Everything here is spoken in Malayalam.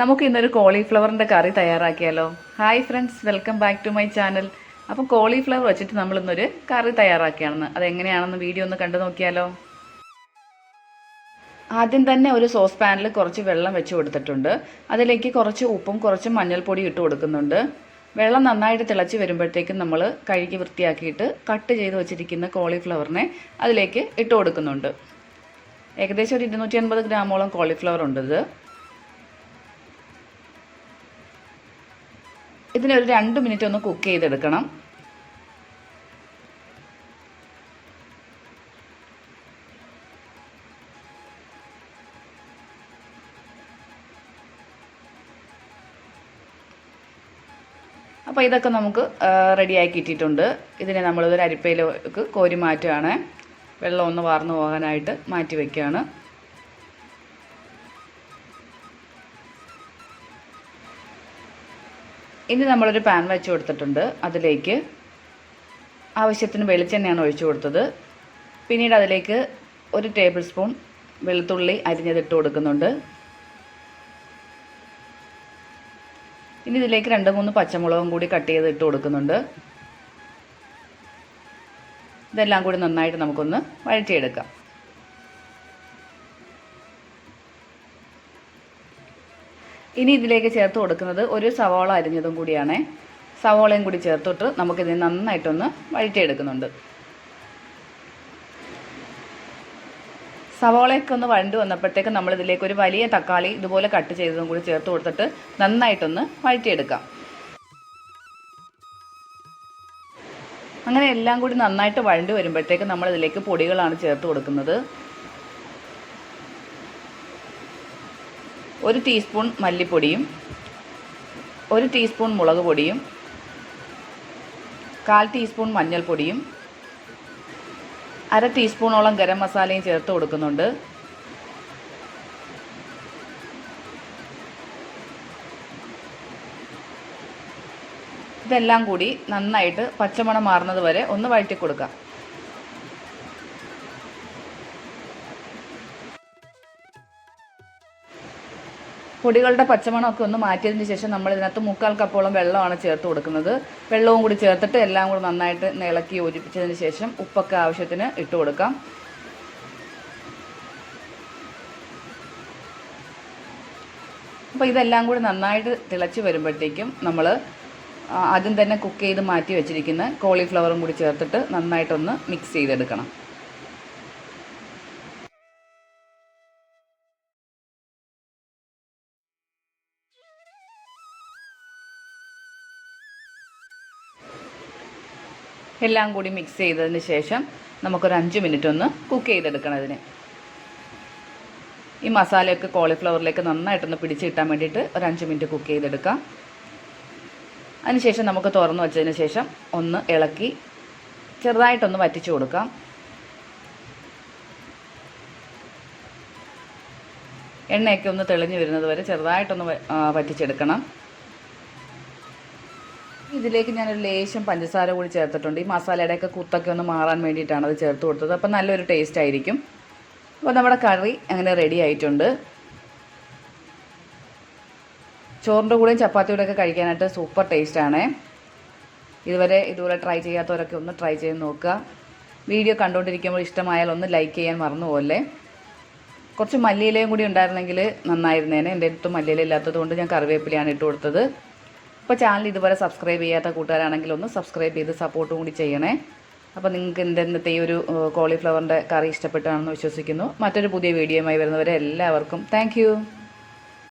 നമുക്ക് ഇന്നൊരു കോളിഫ്ലവറിന്റെ കറി തയ്യാറാക്കിയാലോ? Hi friends welcome back to my channel അപ്പം കോളിഫ്ലവർ വെച്ചിട്ട് നമ്മൾ ഇന്നൊരു കറി തയ്യാറാക്കിയാണെന്ന്. അതെങ്ങനെയാണെന്ന് വീഡിയോ ഒന്ന് കണ്ടു നോക്കിയാലോ? ആദ്യം തന്നെ ഒരു സോസ് പാനിൽ കുറച്ച് വെള്ളം വെച്ച് കൊടുത്തിട്ടുണ്ട്. അതിലേക്ക് കുറച്ച് ഉപ്പും കുറച്ച് മഞ്ഞൾപ്പൊടി ഇട്ട് കൊടുക്കുന്നുണ്ട്. വെള്ളം നന്നായിട്ട് തിളച്ച് വരുമ്പോഴത്തേക്കും നമ്മൾ കഴുകി വൃത്തിയാക്കിയിട്ട് കട്ട് ചെയ്ത് വെച്ചിരിക്കുന്ന കോളിഫ്ലവറിനെ അതിലേക്ക് ഇട്ട് കൊടുക്കുന്നുണ്ട്. ഏകദേശം ഒരു ഇരുന്നൂറ്റി അൻപത് ഗ്രാമോളം കോളിഫ്ലവർ ഉണ്ട് ഇത് ഇതിനെ ഒരു രണ്ട് മിനിറ്റ് ഒന്ന് കുക്ക് ചെയ്തെടുക്കണം. അപ്പോൾ ഇതൊക്കെ നമുക്ക് റെഡിയാക്കി ഇട്ടിട്ടുണ്ട് ഇതിനെ നമ്മളിതൊരു അരിപ്പയിലേക്ക് കോരി മാറ്റുകയാണ്. വെള്ളം ഒന്ന് വാർന്നു പോകാനായിട്ട് മാറ്റി വയ്ക്കുകയാണ് ഇനി നമ്മളൊരു പാൻ വെച്ച് കൊടുത്തിട്ടുണ്ട്. അതിലേക്ക് ആവശ്യത്തിന് വെളിച്ചെണ്ണയാണ് ഒഴിച്ചു കൊടുത്തത്. പിന്നീട് അതിലേക്ക് ഒരു ടേബിൾ സ്പൂൺ വെളുത്തുള്ളി അരിഞ്ഞതിട്ട് കൊടുക്കുന്നുണ്ട്. ഇനി ഇതിലേക്ക് രണ്ട് മൂന്ന് പച്ചമുളകും കൂടി കട്ട് ചെയ്ത് ഇട്ട് കൊടുക്കുന്നുണ്ട്. ഇതെല്ലാം കൂടി നന്നായിട്ട് നമുക്കൊന്ന് വഴറ്റിയെടുക്കാം. ഇനി ഇതിലേക്ക് ചേർത്ത് കൊടുക്കുന്നത് ഒരു സവോള അരിഞ്ഞതും കൂടിയാണ്. സവോളയും കൂടി ചേർത്തിട്ട് നമുക്കിത് നന്നായിട്ടൊന്ന് വഴറ്റിയെടുക്കുന്നുണ്ട്. സവാളയൊക്കെ ഒന്ന് വഴണ്ട് വന്നപ്പോഴത്തേക്ക് നമ്മൾ ഇതിലേക്ക് ഒരു വലിയ തക്കാളി ഇതുപോലെ കട്ട് ചെയ്തതും കൂടി ചേർത്ത് കൊടുത്തിട്ട് നന്നായിട്ടൊന്ന് വഴറ്റിയെടുക്കാം. അങ്ങനെ എല്ലാം കൂടി നന്നായിട്ട് വഴണ്ട് വരുമ്പോഴത്തേക്ക് നമ്മൾ ഇതിലേക്ക് പൊടികളാണ് ചേർത്ത് കൊടുക്കുന്നത്. ഒരു ടീസ്പൂൺ മല്ലിപ്പൊടിയും ഒരു ടീസ്പൂൺ മുളക് പൊടിയും കാൽ ടീസ്പൂൺ മഞ്ഞൾപ്പൊടിയും അര ടീസ്പൂണോളം ഗരം മസാലയും ചേർത്ത് കൊടുക്കുന്നുണ്ട്. ഇതെല്ലാം കൂടി നന്നായിട്ട് പച്ചമണം മാറുന്നത് വരെ ഒന്ന് വഴറ്റി കൊടുക്കാം പൊടികളുടെ പച്ചമണമൊക്കെ ഒന്ന് മാറ്റിയതിന് ശേഷം നമ്മൾ ഇതിനകത്ത് മുക്കാൽ കപ്പോളം വെള്ളമാണ് ചേർത്ത് കൊടുക്കുന്നത്. വെള്ളവും കൂടി ചേർത്തിട്ട് എല്ലാം കൂടി നന്നായിട്ട് ഇളക്കി യോജിപ്പിച്ചതിന് ശേഷം ഉപ്പൊക്കെ ആവശ്യത്തിന് ഇട്ട് കൊടുക്കാം. അപ്പോൾ ഇതെല്ലാം കൂടി നന്നായിട്ട് തിളച്ച് വരുമ്പോഴത്തേക്കും നമ്മൾ ആദ്യം തന്നെ കുക്ക് ചെയ്ത് മാറ്റി വെച്ചിരിക്കുന്ന കോളിഫ്ലവറും കൂടി ചേർത്തിട്ട് നന്നായിട്ടൊന്ന് മിക്സ് ചെയ്തെടുക്കണം. എല്ലാം കൂടി മിക്സ് ചെയ്തതിന് ശേഷം നമുക്കൊരു അഞ്ച് മിനിറ്റ് ഒന്ന് കുക്ക് ചെയ്തെടുക്കണം ഇതിനെ ഈ മസാലയൊക്കെ കോളിഫ്ലവറിലേക്ക് നന്നായിട്ടൊന്ന് പിടിച്ച് കിട്ടാൻ വേണ്ടിയിട്ട് ഒരു അഞ്ച് മിനിറ്റ് കുക്ക് ചെയ്തെടുക്കാം. അതിനുശേഷം നമുക്ക് തുറന്ന് വെച്ചതിന് ശേഷം ഒന്ന് ഇളക്കി ചെറുതായിട്ടൊന്ന് വറ്റിച്ചു കൊടുക്കാം. എണ്ണയൊക്കെ ഒന്ന് തെളിഞ്ഞു വരുന്നത് വരെ ചെറുതായിട്ടൊന്ന് വറ്റിച്ചെടുക്കണം. ഇതിലേക്ക് ഞാനൊരു ലേശം പഞ്ചസാര കൂടി ചേർത്തിട്ടുണ്ട്. ഈ മസാലയുടെയൊക്കെ കുത്തൊക്കെ ഒന്ന് മാറാൻ വേണ്ടിയിട്ടാണ് അത് ചേർത്ത് കൊടുത്തത്. അപ്പം നല്ലൊരു ടേസ്റ്റ് ആയിരിക്കും. അപ്പോൾ നമ്മുടെ കറി അങ്ങനെ റെഡി ആയിട്ടുണ്ട്. ചോറിന്റെ കൂടെയും ചപ്പാത്തിയുടെ ഒക്കെ കഴിക്കാനായിട്ട് സൂപ്പർ ടേസ്റ്റാണ് ഇതുവരെ ഇതുപോലെ ട്രൈ ചെയ്യാത്തവരൊക്കെ ഒന്ന് ട്രൈ ചെയ്ത് നോക്കുക. വീഡിയോ കണ്ടുകൊണ്ടിരിക്കുമ്പോൾ ഇഷ്ടമായാൽ ഒന്ന് ലൈക്ക് ചെയ്യാൻ മറന്നു പോലെ കുറച്ച് മല്ലിയിലയും കൂടി ഉണ്ടായിരുന്നെങ്കിൽ നന്നായിരുന്നേനെ. എന്റെ അടുത്ത് മല്ലിയില ഇല്ലാത്തത് കൊണ്ട് ഞാൻ കറിവേപ്പിലയാണ് ഇട്ട് കൊടുത്തത്. അപ്പോൾ ചാനൽ ഇതുവരെ സബ്സ്ക്രൈബ് ചെയ്യാത്ത കൂട്ടുകാരാണെങ്കിൽ ഒന്ന് സബ്സ്ക്രൈബ് ചെയ്ത് സപ്പോർട്ടും കൂടി ചെയ്യണേ. അപ്പോൾ നിങ്ങൾക്ക് എന്റെ ഇന്നത്തെ ഈ ഒരു കോളിഫ്ലവറിന്റെ കറി ഇഷ്ടപ്പെട്ടാണെന്ന് വിശ്വസിക്കുന്നു. മറ്റൊരു പുതിയ വീഡിയോയുമായി വരുന്നവരെ എല്ലാവർക്കും താങ്ക്